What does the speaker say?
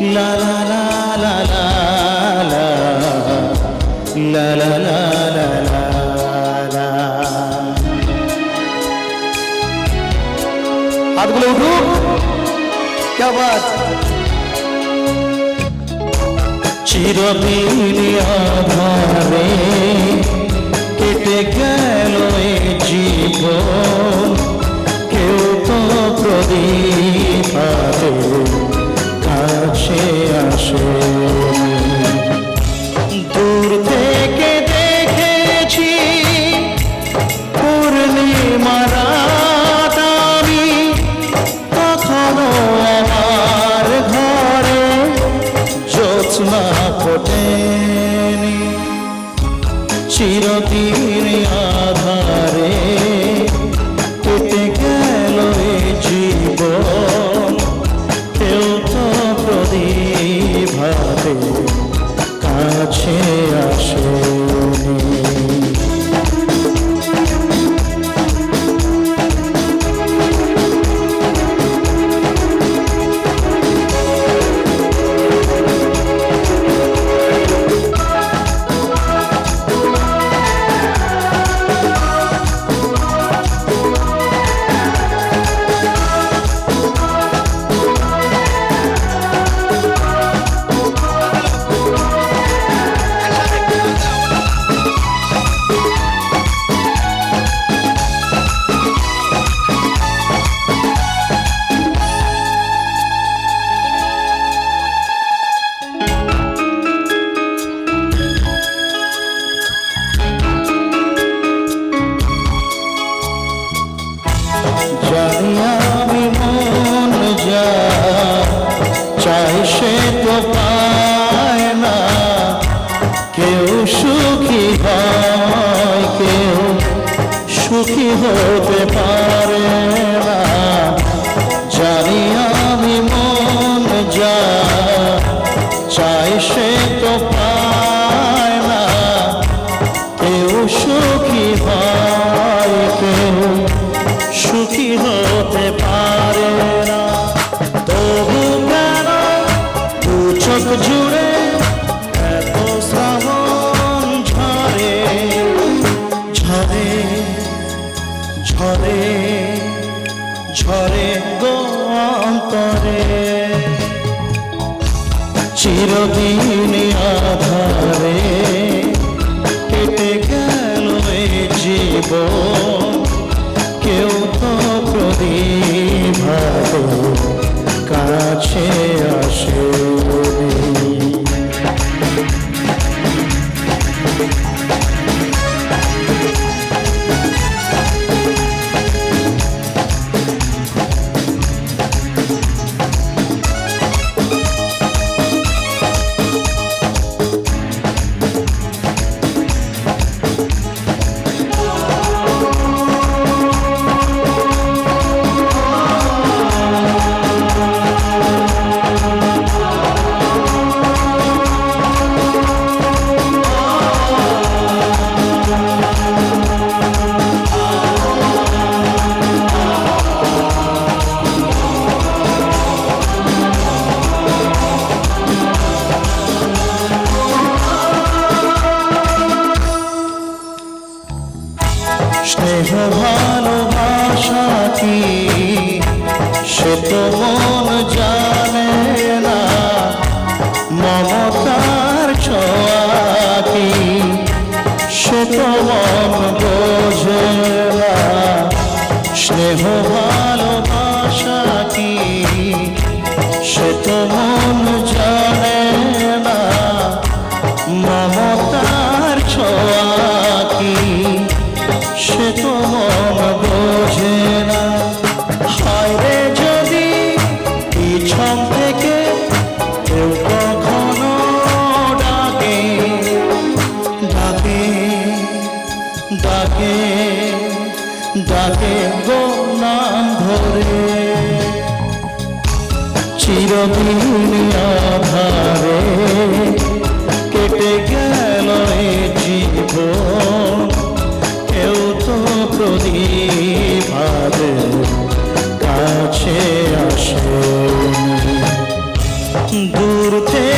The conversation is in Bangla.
la la la la la la la la la la la হাতগুলো উঠুক কে বাত চিরদিন আধারে জ্যোৎস্না ফোটেনি চিরদিন আধারে পায় না। কেউ সুখী হয় কেউ সুখী হতে পারে না। চিরদিন আধারে কেটে গেল জীব কেউ তো প্রদীপ কাছে আসে। স্নেহ ভালোবাসা কি সে তো মন জানে না। মমতার ছোঁয়া সে তো মন বোঝে না। স্নেহ ভালোবাসা সে তো মন ডাকে ডাকে গো নাম ধরে। চিরদিন আধারে কেটে গেল এ জীবন। কেউ তো প্রদীপ হাতে কাছে আসে। দূর থেকে